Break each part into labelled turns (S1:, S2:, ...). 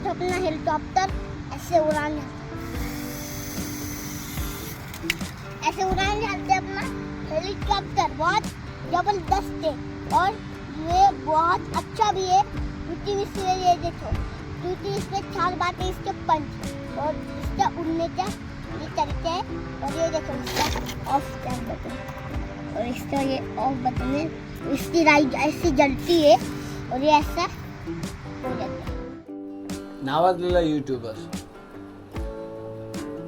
S1: देखो अपना हेलीकॉप्टर ऐसे उड़ान ऐसे उड़ान जाते अपना हेलीकॉप्टर बहुत ज़बरदस्त है और ये बहुत अच्छा भी है क्योंकि इसमें ये देखो क्योंकि इसमें चार बातें इसके पंच और इसका उड़ने का ये तरीका है और ये देखो इसका ऑफ़ स्टैंड बटन और इसका ये ऑफ़ बटन है इसकी लाइट ऐसी जलती है और ये ऐसा हो जाता है
S2: नावाजलेला युट्यूबर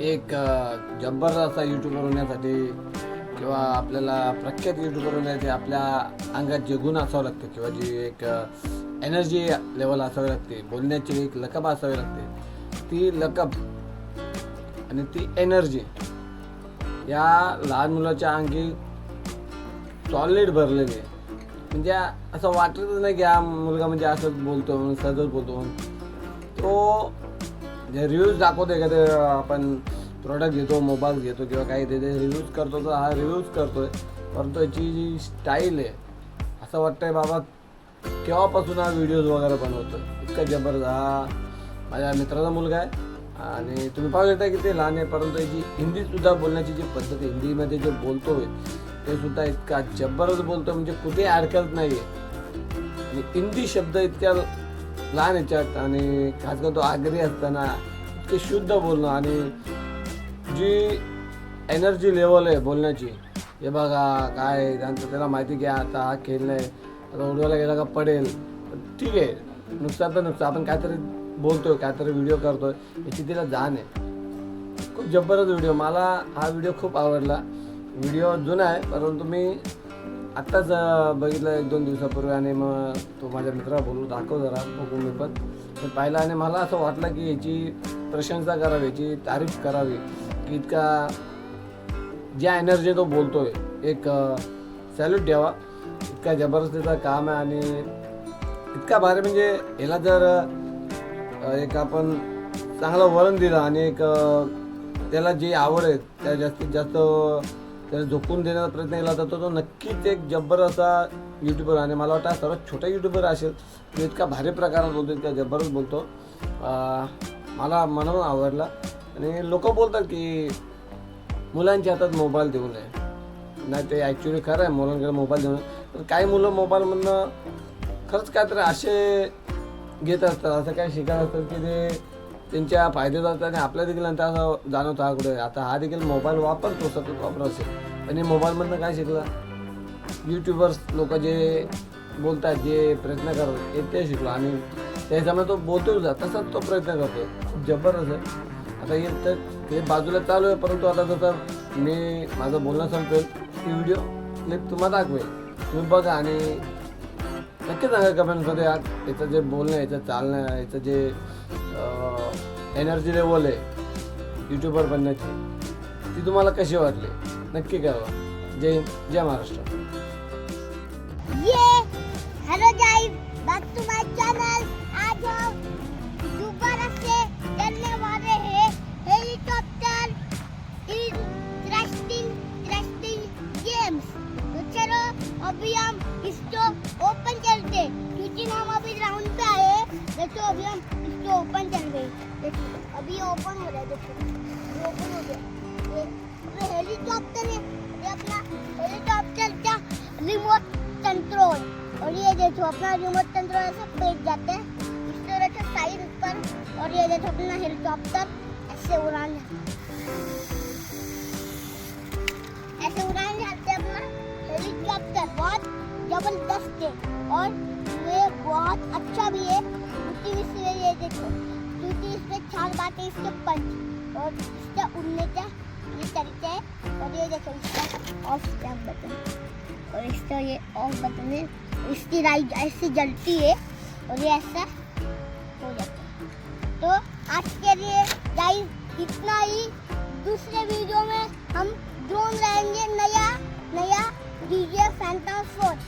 S2: एक जबरदस्त असा युट्यूबर होण्यासाठी किंवा आपल्याला प्रख्यात युट्यूबर होण्यासाठी आपल्या अंगात जे गुण असावं लागतं किंवा जी एक एनर्जी लेवल असावी लागते बोलण्याची एक लकब असावी लागते ती लकब आणि ती एनर्जी या लहान मुलाच्या अंगी सॉलिड भरलेली आहे. म्हणजे असं वाटतच नाही की हा मुलगा म्हणजे असंच बोलतो म्हणून सहजच बोलतो. म्हणून तो जे रिव्ह्यूज दाखवते का ते आपण प्रोडक्ट घेतो मोबाईल घेतो किंवा काही ते रिव्ह्यूज करतो तर हा रिव्ह्यूज करतोय. परंतु याची जी स्टाईल आहे असं वाटतंय बाबा केव्हापासून हा व्हिडिओज वगैरे बनवतो इतका जबरदस्त. हा माझ्या मित्राचा मुलगा आहे आणि तुम्ही पाहू शकता की ते लहान आहे परंतु याची हिंदीसुद्धा बोलण्याची जी पद्धत आहे हिंदीमध्ये जे बोलतोय ते सुद्धा इतका जबरदस्त बोलतो म्हणजे कुठे अडकत नाही आहे आणि म्हणजे हिंदी शब्द इतक्या लहान याच्यात आणि खास करून तो आगरी असताना इतके शुद्ध बोलणं आणि जी एनर्जी लेवल आहे बोलण्याची हे बघा काय त्यांचं त्याला माहिती की आता हा खेळ नाही आता उडवायला गेला का पडेल. ठीक आहे नुकसान तर नुकसान आपण काहीतरी बोलतोय काहीतरी व्हिडिओ करतोय याची तिला जाण आहे. खूप जबरदस्त व्हिडिओ मला हा व्हिडिओ खूप आवडला. व्हिडिओ जुना आहे परंतु मी आत्ताच बघितलं एक दोन दिवसापूर्वी आणि मग तो माझ्या मित्राला बोलू दाखव जरा बघू मी पण. ते पाहिलं आणि मला असं वाटलं की याची प्रशंसा करावी याची तारीफ करावी की इतका ज्या एनर्जी तो बोलतोय एक सॅल्यूट द्यावा. इतका जबरदस्तीचं काम आहे आणि इतका भारी म्हणजे याला जर एक आपण चांगलं वळण दिलं आणि एक त्याला जी आवड आहे त्या जास्तीत जास्त त्याला झोपून देण्याचा प्रयत्न केला तर तो नक्कीच एक जब्बर असा युट्यूबर आणि मला वाटतं सर्वात छोटा युट्यूबर असेल. तो इतका भारी प्रकारात बोलतो इतका जब्बरच बोलतो. मला म्हणून आवडला. आणि लोक बोलतात की मुलांच्या हातात मोबाईल देऊ नये नाही ते ॲक्च्युली खरं आहे. मुलांकडे मोबाईल देऊ नये काही मुलं मोबाईलमधनं खरंच काहीतरी असे घेत असतात असं काही शिकत असतात की ते त्यांच्या फायद्यात असतात आणि आपल्या देखील नंतर असं जाणवतो हा कुठे. आता हा देखील मोबाईल वापरतो सतत वापर असेल. आणि मोबाईलमधनं काय शिकला? यूट्यूबर्स लोक जे बोलतात जे प्रयत्न करतात हे ते शिकलो. आणि त्या हिशोबाने तो बोलतो जा तसाच तो प्रयत्न करतो खूप जबरदस्त आहे. आता हे तर हे बाजूला चालू आहे परंतु आता जसं मी माझं बोलणं संपेल की व्हिडिओ क्लिप तुम्हाला दाखवेल. तुम्ही बघा आणि नक्की सांगा कमेंटमध्ये आज याचं जे बोलणं आहे, याचं चालणं आहे, याचं जे एनर्जी लेवल आहे युट्यूबर बनण्याची ती तुम्हाला कशी वाटली? नक्की कळवा. जय जय महाराष्ट्र.
S1: देखो अभी हम इसको ओपन कर हैं देखो, अभी ओपन हो रहा है, देखो। ओपन हो गया। हेलीकॉप्टर है। ये अपना हेलीकॉप्टर का रिमोट कंट्रोल और ये देखो, अपना रिमोट कंट्रोल ऐसा फेंक जाते हैं। इस तरह से साइड ऊपर और ये देखो, अपना हेलीकॉप्टर ऐसे उड़ान। ऐसे उड़ान ज़बरदस्त है। और ये बहुत अच्छा भी है। क्योंकि इसमें ये देखो। क्योंकि इसमें चार बातें, इसके पंच। और इसका उड़ने का ये तरीका है। और ये देखो, इसका ऑफ़ स्टैप बटन और इसका ये ऑफ़ बटन है। इसकी लाइट ऐसी जलती है। और ये ऐसा DJ Phantom 4.